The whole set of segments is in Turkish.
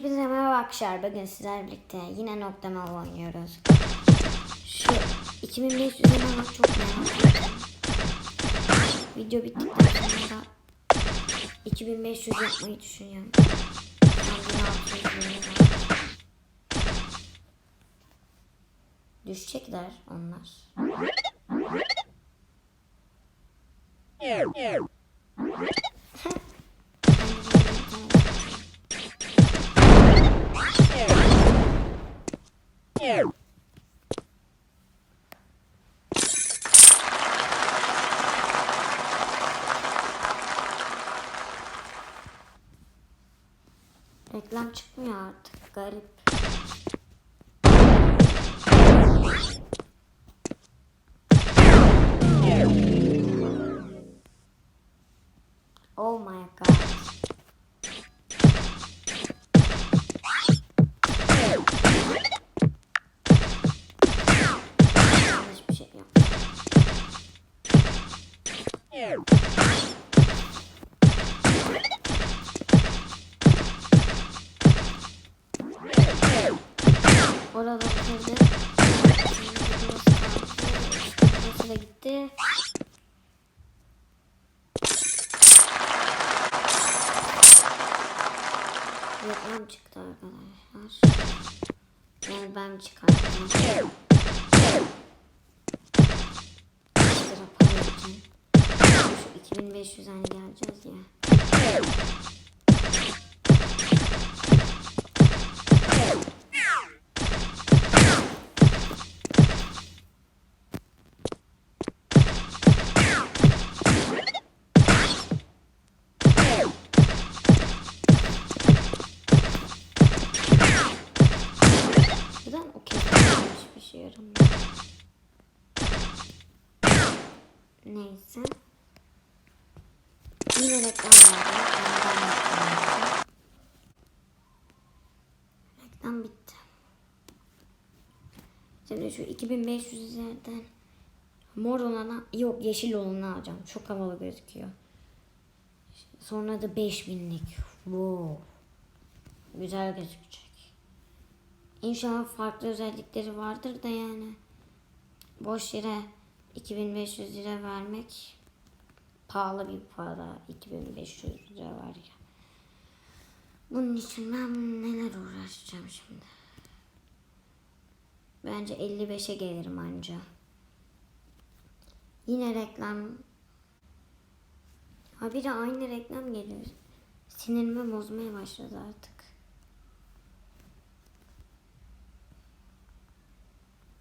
Hepinize merhaba arkadaşlar. Bugün sizlerle birlikte yine nokta oynuyoruz. Şu 2500 lira çok merak. Video bittikten sonra da 2500 yapmayı düşünüyorum. Şu an 1600 lira. Düşecekler onlar. Reklam çıkmıyor artık. Garip. Orada kırdı. Burası da gitti. Reklam çıktı arkadaşlar. Yani ben çıkarttım. 1500 hani geleceğiz ya. Yine reklam verdim. Bitti. Şimdi şu 2500 üzerinden mor olana yok yeşil olanı alacağım. Çok havalı gözüküyor. Sonra da 5000'lik. Wow. Güzel gözükecek. İnşallah farklı özellikleri vardır da yani. Boş yere 2500 lira vermek pahalı bir para. 2500 lira var ya. Bunun için ben neler uğraşacağım şimdi. Bence 55'e gelirim anca. Yine reklam. Ha bir de aynı reklam geliyor. Sinirimi bozmaya başladı artık.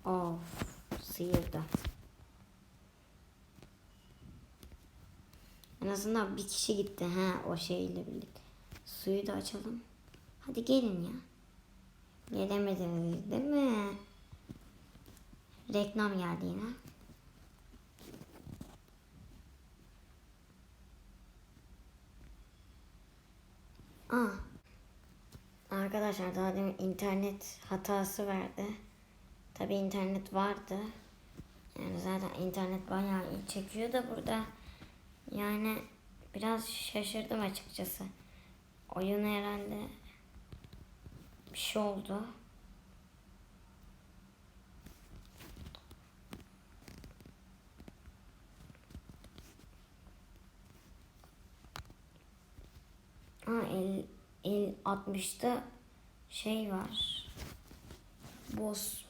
Of sıyırdı. En azından bir kişi gitti ha o şeyle birlikte. Suyu da açalım. Hadi gelin ya. Gelemediniz değil mi? Reklam geldi yine. Aa. Arkadaşlar daha demin internet hatası verdi. Tabi internet vardı. Yani zaten internet bayağı iyi çekiyor da burada. Yani biraz şaşırdım açıkçası. Oyun herhalde bir şey oldu. Ha el, el 60'ta şey var. Boss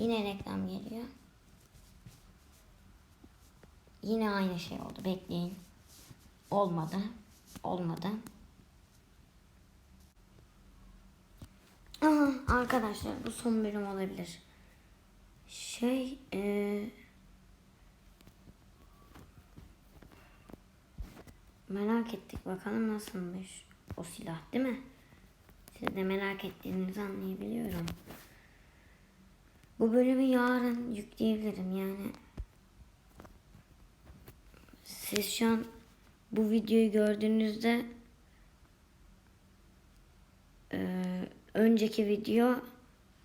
Yine reklam geliyor. Yine aynı şey oldu. Bekleyin. Olmadı. Olmadı. Aha, arkadaşlar bu son bölüm olabilir. Şey eee merak ettik bakalım nasılmış o silah değil mi? Siz de merak ettiğinizi anlayabiliyorum. Bu bölümü yarın yükleyebilirim yani. Siz şu an bu videoyu gördüğünüzde e, önceki video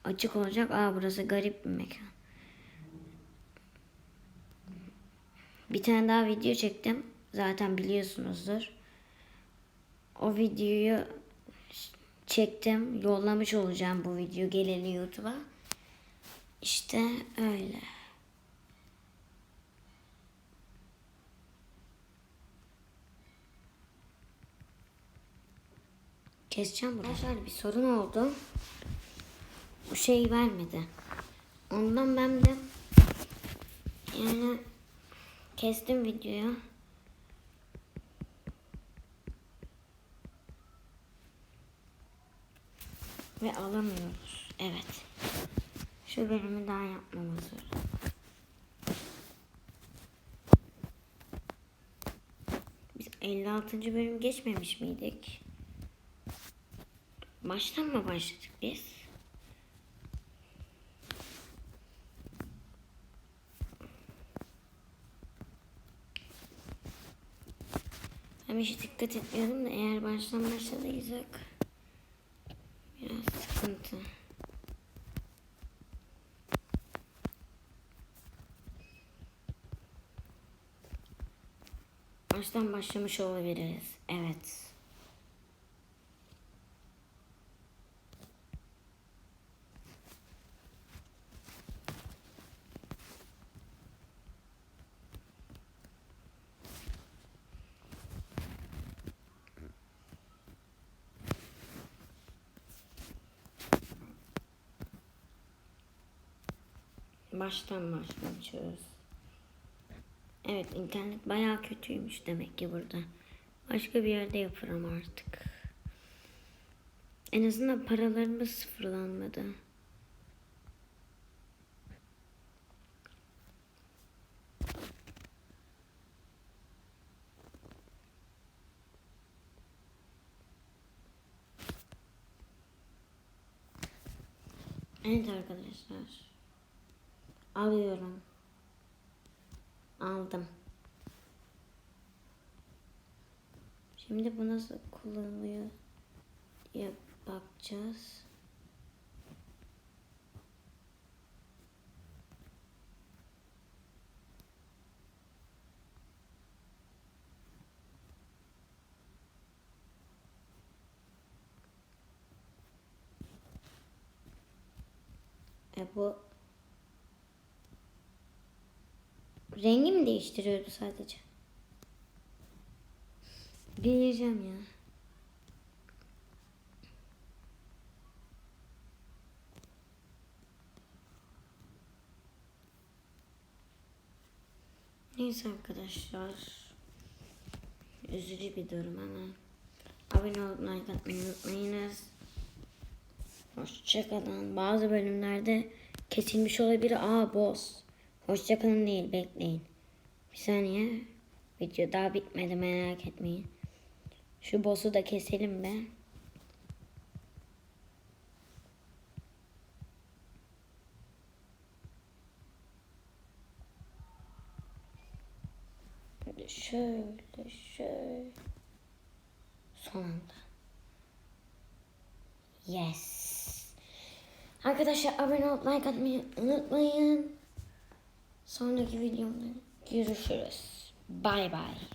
açık olacak. Aa burası garip bir mekan. Bir tane daha video çektim. Zaten biliyorsunuzdur. o videoyu çektim. Yollamış olacağım bu video geleli YouTube'a. İşte öyle. Keseceğim bunu. Arkadaşlar bir sorun oldu. Bu şey vermedi. Ondan ben de yani kestim videoyu. Ve alamıyoruz. Evet. Şu bölümü daha yapmamız lazım. Biz 56. bölüm geçmemiş miydik? Baştan mı başladık biz? Ben hiç dikkat etmiyordum da eğer baştan başladıysak biraz sıkıntı. Baştan başlamış olabiliriz. Evet. Baştan başlıyoruz. Evet internet bayağı kötüymüş demek ki burada. Başka bir yerde yaparım artık. En azından paralarımız sıfırlanmadı. Evet arkadaşlar. Alıyorum. Aldım. Şimdi bu nasıl kullanılıyor diye bakacağız. E bu rengi mi değiştiriyordu sadece? Bileceğim ya. Neyse arkadaşlar. Üzücü bir durum ama. Abone olup like atmayı unutmayınız. Hoşçakalın. Bazı bölümlerde kesilmiş olabilir. Aa boss. Hoşçakalın değil bekleyin. Bir saniye. Video daha bitmedi merak etmeyin. Şu boss'u da keselim be. Şöyle şöyle. Son anda. Yes. Arkadaşlar abone olup like atmayı unutmayın. Sonraki videomda görüşürüz. Bye bye.